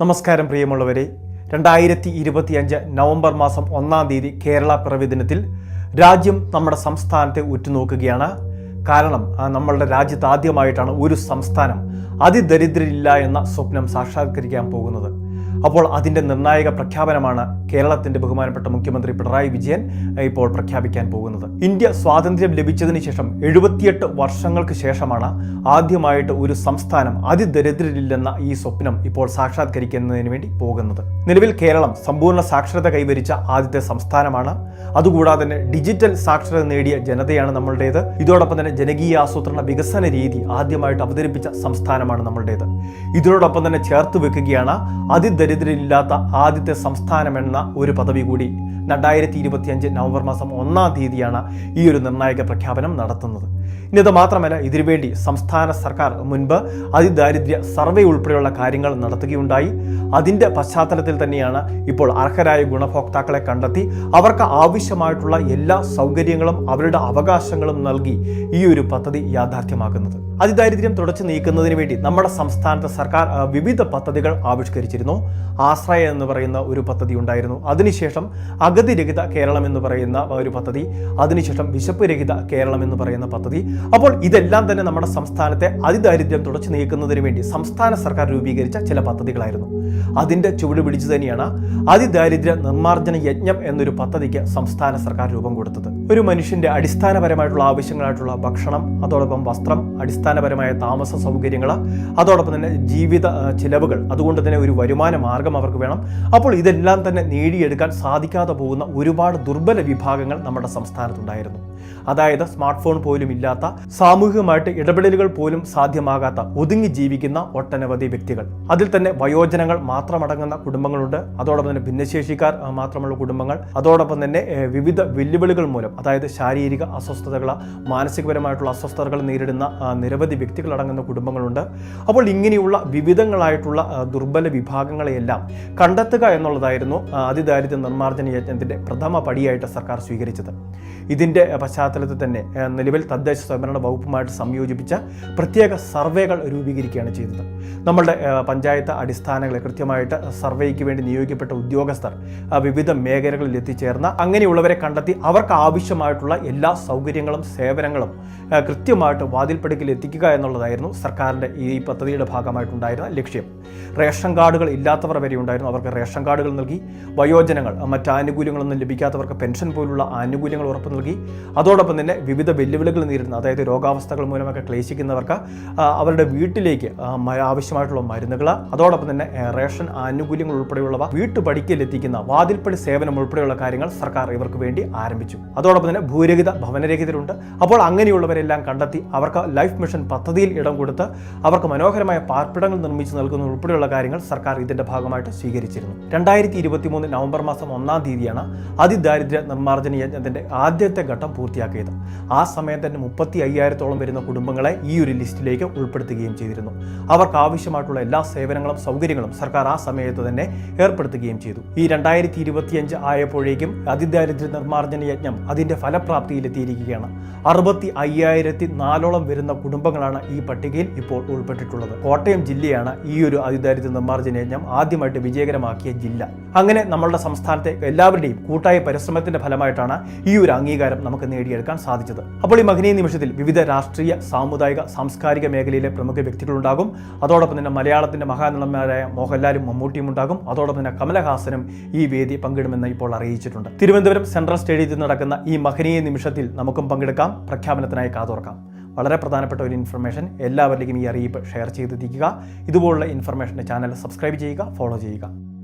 നമസ്കാരം പ്രിയമുള്ളവരെ. രണ്ടായിരത്തി ഇരുപത്തിയഞ്ച് നവംബർ മാസം ഒന്നാം തീയതി കേരള പിറവി ദിനത്തിൽ രാജ്യം നമ്മുടെ സംസ്ഥാനത്തെ ഉറ്റുനോക്കുകയാണ്. കാരണം നമ്മളുടെ രാജ്യത്ത് ആദ്യമായിട്ടാണ് ഒരു സംസ്ഥാനം അതിദരിദ്രരില്ല എന്ന സ്വപ്നം സാക്ഷാത്കരിക്കാൻ പോകുന്നത്. അപ്പോൾ അതിന്റെ നിർണായക പ്രഖ്യാപനമാണ് കേരളത്തിന്റെ ബഹുമാനപ്പെട്ട മുഖ്യമന്ത്രി പിണറായി വിജയൻ ഇപ്പോൾ പ്രഖ്യാപിക്കാൻ പോകുന്നത്. ഇന്ത്യ സ്വാതന്ത്ര്യം ലഭിച്ചതിന് ശേഷം എഴുപത്തിയെട്ട് വർഷങ്ങൾക്ക് ശേഷമാണ് ആദ്യമായിട്ട് ഒരു സംസ്ഥാനം അതിദരിദ്രരില്ലെന്ന ഈ സ്വപ്നം ഇപ്പോൾ സാക്ഷാത്കരിക്കുന്നതിന് വേണ്ടി പോകുന്നത്. നിലവിൽ കേരളം സമ്പൂർണ സാക്ഷരത കൈവരിച്ച ആദ്യത്തെ സംസ്ഥാനമാണ്. അതുകൂടാതെ തന്നെ ഡിജിറ്റൽ സാക്ഷരത നേടിയ ജനതയാണ് നമ്മളുടേത്. ഇതോടൊപ്പം തന്നെ ജനകീയ ആസൂത്രണ വികസന രീതി ആദ്യമായിട്ട് അവതരിപ്പിച്ച സംസ്ഥാനമാണ് നമ്മളുടേത്. ഇതിനോടൊപ്പം തന്നെ ചേർത്ത് വെക്കുകയാണ് അതിദരിദ്രരില്ലാത്ത ആദ്യത്തെ സംസ്ഥാനം എന്ന ഒരു പദവി കൂടി രണ്ടായിരത്തി ഇരുപത്തിയഞ്ച് നവംബർ മാസം ഒന്നാം തീയതിയാണ് ഈ ഒരു നിർണായക പ്രഖ്യാപനം നടത്തുന്നത്. ഇനി ഇത് മാത്രമല്ല ഇതിനുവേണ്ടി സംസ്ഥാന സർക്കാർ മുൻപ് അതിദാരിദ്ര്യ സർവേ ഉൾപ്പെടെയുള്ള കാര്യങ്ങൾ നടത്തുകയുണ്ടായി. അതിന്റെ പശ്ചാത്തലത്തിൽ തന്നെയാണ് ഇപ്പോൾ അർഹരായ ഗുണഭോക്താക്കളെ കണ്ടെത്തി അവർക്ക് ആവശ്യമായിട്ടുള്ള എല്ലാ സൗകര്യങ്ങളും അവരുടെ അവകാശങ്ങളും നൽകി ഈ ഒരു പദ്ധതി യാഥാർത്ഥ്യമാക്കുന്നത്. അതിദാരിദ്ര്യം തുടച്ചു നീക്കുന്നതിന് വേണ്ടി നമ്മുടെ സംസ്ഥാനത്തെ സർക്കാർ വിവിധ പദ്ധതികൾ ആവിഷ്കരിച്ചിരുന്നു. ആശ്രയ എന്ന് പറയുന്ന ഒരു പദ്ധതി ഉണ്ടായിരുന്നു. അതിനുശേഷം അഗതിരഹിത കേരളം എന്ന് പറയുന്ന ഒരു പദ്ധതി. അതിനുശേഷം വിശപ്പ് രഹിത കേരളം എന്ന് പറയുന്ന പദ്ധതി. അപ്പോൾ ഇതെല്ലാം തന്നെ നമ്മുടെ സംസ്ഥാനത്തെ അതിദാരിദ്ര്യം തുടച്ചു നീക്കുന്നതിന് വേണ്ടി സംസ്ഥാന സർക്കാർ രൂപീകരിച്ച ചില പദ്ധതികളായിരുന്നു. അതിന്റെ ചുവട് പിടിച്ചു തന്നെയാണ് അതിദാരിദ്ര്യ നിർമ്മാർജന യജ്ഞം എന്നൊരു പദ്ധതിക്ക് സംസ്ഥാന സർക്കാർ രൂപം കൊടുത്തത്. ഒരു മനുഷ്യന്റെ അടിസ്ഥാനപരമായിട്ടുള്ള ആവശ്യങ്ങളായിട്ടുള്ള ഭക്ഷണം അതോടൊപ്പം വസ്ത്രം അടിസ്ഥാനപരമായ താമസ സൗകര്യങ്ങൾ അതോടൊപ്പം തന്നെ ജീവിത ചിലവുകൾ അതുകൊണ്ട് തന്നെ ഒരു വരുമാന മാർഗം അവർക്ക് വേണം. അപ്പോൾ ഇതെല്ലാം തന്നെ നേടിയെടുക്കാൻ സാധിക്കാതെ പോകുന്ന ഒരുപാട് ദുർബല വിഭാഗങ്ങൾ നമ്മുടെ സംസ്ഥാനത്തുണ്ടായിരുന്നു. അതായത് സ്മാർട്ട് ഫോൺ പോലും ഇല്ലാത്ത സാമൂഹികമായിട്ട് ഇടപെടലുകൾ പോലും സാധ്യമാകാത്ത ഒതുങ്ങി ജീവിക്കുന്ന ഒട്ടനവധി വ്യക്തികൾ. അതിൽ തന്നെ വയോജനങ്ങൾ മാത്രമടങ്ങുന്ന കുടുംബങ്ങളുണ്ട്. അതോടൊപ്പം തന്നെ ഭിന്നശേഷിക്കാർ മാത്രമുള്ള കുടുംബങ്ങൾ. അതോടൊപ്പം തന്നെ വിവിധ വെല്ലുവിളികൾ മൂലം അതായത് ശാരീരിക അസ്വസ്ഥതകൾ മാനസികപരമായിട്ടുള്ള അസ്വസ്ഥതകൾ നേരിടുന്ന നിരവധി വ്യക്തികൾ അടങ്ങുന്ന കുടുംബങ്ങളുണ്ട്. അപ്പോൾ ഇങ്ങനെയുള്ള വിവിധങ്ങളായിട്ടുള്ള ദുർബല വിഭാഗങ്ങളെയെല്ലാം കണ്ടെത്തുക എന്നുള്ളതായിരുന്നു അതിദാരിദ്ര്യ നിർമ്മാർജന യജ്ഞത്തിന്റെ പ്രഥമ പടിയായിട്ട് സർക്കാർ സ്വീകരിച്ചത്. ഇതിന്റെ പശ്ചാത്തലത്തിൽ തന്നെ നിലവിൽ തദ്ദേശ സ്വയംഭരണ വകുപ്പുമായിട്ട് സംയോജിപ്പിച്ച പ്രത്യേക സർവേകൾ രൂപീകരിക്കുകയാണ് ചെയ്തത്. നമ്മളുടെ പഞ്ചായത്ത് അടിസ്ഥാനങ്ങളെ കൃത്യമായിട്ട് സർവേക്ക് വേണ്ടി നിയോഗിക്കപ്പെട്ട ഉദ്യോഗസ്ഥർ വിവിധ മേഖലകളിൽ എത്തിച്ചേർന്ന അങ്ങനെയുള്ളവരെ കണ്ടെത്തി അവർക്ക് ആവശ്യമായിട്ടുള്ള എല്ലാ സൗകര്യങ്ങളും സേവനങ്ങളും കൃത്യമായിട്ട് വാതിൽപ്പടിക്കൽ എത്തിക്കുക എന്നുള്ളതായിരുന്നു സർക്കാരിന്റെ ഈ പദ്ധതിയുടെ ഭാഗമായിട്ടുണ്ടായിരുന്ന ലക്ഷ്യം. റേഷൻ കാർഡുകൾ ഇല്ലാത്തവർ വരെ ഉണ്ടായിരുന്നു. അവർക്ക് റേഷൻ കാർഡുകൾ നൽകി വയോജനങ്ങൾ മറ്റ് ആനുകൂല്യങ്ങളൊന്നും ലഭിക്കാത്തവർക്ക് പെൻഷൻ പോലുള്ള ആനുകൂല്യങ്ങൾ ഉറപ്പ് നൽകി. അതോടൊപ്പം തന്നെ വിവിധ വെല്ലുവിളികൾ നേരിടുന്ന. അതായത് രോഗാവസ്ഥകൾ മൂലമൊക്കെ ക്ലേശിക്കുന്നവർക്ക് അവരുടെ വീട്ടിലേക്ക് ആവശ്യമായിട്ടുള്ള മരുന്നുകൾ അതോടൊപ്പം തന്നെ റേഷൻ ആനുകൂല്യങ്ങൾ ഉൾപ്പെടെയുള്ളവ വീട്ടുപടിക്കൽ എത്തിക്കുന്ന വാതിൽപ്പടി സേവനം ഉൾപ്പെടെയുള്ള കാര്യങ്ങൾ സർക്കാർ ഇവർക്ക് വേണ്ടി ആരംഭിച്ചു. അതോടൊപ്പം തന്നെ ഭൂരഹിത ഭവനരഹിതരുണ്ട്. അപ്പോൾ അങ്ങനെയുള്ളവരെല്ലാം കണ്ടെത്തി അവർക്ക് ലൈഫ് മിഷൻ പദ്ധതിയിൽ ഇടം കൊടുത്ത് അവർക്ക് മനോഹരമായ പാർപ്പിടങ്ങൾ നിർമ്മിച്ച് നൽകുന്ന ഉൾപ്പെടെയുള്ള കാര്യങ്ങൾ സർക്കാർ ഇതിന്റെ ഭാഗമായിട്ട് സ്വീകരിച്ചിരുന്നു. രണ്ടായിരത്തി ഇരുപത്തി മൂന്ന് നവംബർ മാസം ഒന്നാം തീയതിയാണ് അതിദാരിദ്ര്യ നിർമ്മാർജന യജ്ഞത്തിന്റെ ആദ്യത്തെ ഘട്ടം പൂർത്തിയാക്കിയത്. ആ സമയം തന്നെ മുപ്പത്തി അയ്യായിരത്തോളം വരുന്ന കുടുംബങ്ങളെ ഈ ഒരു ലിസ്റ്റിലേക്ക് ഉൾപ്പെടുത്തുകയും ചെയ്തിരുന്നു. അവർക്ക് ആവശ്യമായിട്ടുള്ള എല്ലാ സേവനങ്ങളും സൗകര്യങ്ങളും സർക്കാർ ആ സമയത്ത് തന്നെ ഏർപ്പെടുത്തുകയും ചെയ്തു. ഈ രണ്ടായിരത്തി ഇരുപത്തിയഞ്ച് ആയപ്പോഴേക്കും അതിദാരിദ്ര്യ നിർമ്മാർജന യജ്ഞം അതിന്റെ ഫലപ്രാപ്തിയിലെത്തിയിരിക്കുകയാണ്. അറുപത്തി അയ്യായിരത്തി നാലോളം വരുന്ന കുടുംബങ്ങളാണ് ഈ പട്ടികയിൽ ഇപ്പോൾ ഉൾപ്പെട്ടിട്ടുള്ളത്. കോട്ടയം ജില്ലയാണ് ഈ ഒരു അതിദാരിദ്ര്യ നിർമ്മാർജന യജ്ഞം ആദ്യമായിട്ട് വിജയകരമാക്കിയ ജില്ല. അങ്ങനെ നമ്മളുടെ സംസ്ഥാനത്തെ എല്ലാവരുടെയും കൂട്ടായ പരിശ്രമത്തിന്റെ ഫലമായിട്ടാണ് ഈ ഒരു അംഗീകാരം നമുക്ക് നേടിയെടുക്കാൻ സാധിച്ചത്. അപ്പോൾ ഈ മഹനീയ നിമിഷത്തിൽ വിവിധ രാഷ്ട്രീയ സാമുദായിക സാംസ്കാരിക മേഖലയിലെ പ്രമുഖ വ്യക്തികളുണ്ടാകും. അതോടൊപ്പം തന്നെ മലയാളത്തിന്റെ മഹാനടന്മാരായ മോഹൻലാലും മമ്മൂട്ടിയും ഉണ്ടാകും. അതോടൊപ്പം തന്നെ കമലഹാസനും ഈ വേദി പങ്കിടുമെന്ന് ഇപ്പോൾ അറിയിച്ചിട്ടുണ്ട്. തിരുവനന്തപുരം സെൻട്രൽ സ്റ്റേഡിയത്തിൽ നടക്കുന്ന ഈ മഹനീയ നിമിഷത്തിൽ നമുക്കും പങ്കെടുക്കാം. പ്രഖ്യാപനത്തിനായി കാതോർക്കാം. വളരെ പ്രധാനപ്പെട്ട ഒരു ഇൻഫർമേഷൻ എല്ലാവരിലേക്കും ഈ അറിയിപ്പ് ഷെയർ ചെയ്തെത്തിക്കുക. ഇതുപോലുള്ള ഇൻഫർമേഷന്റെ ചാനൽ സബ്സ്ക്രൈബ് ചെയ്യുക ഫോളോ ചെയ്യുക.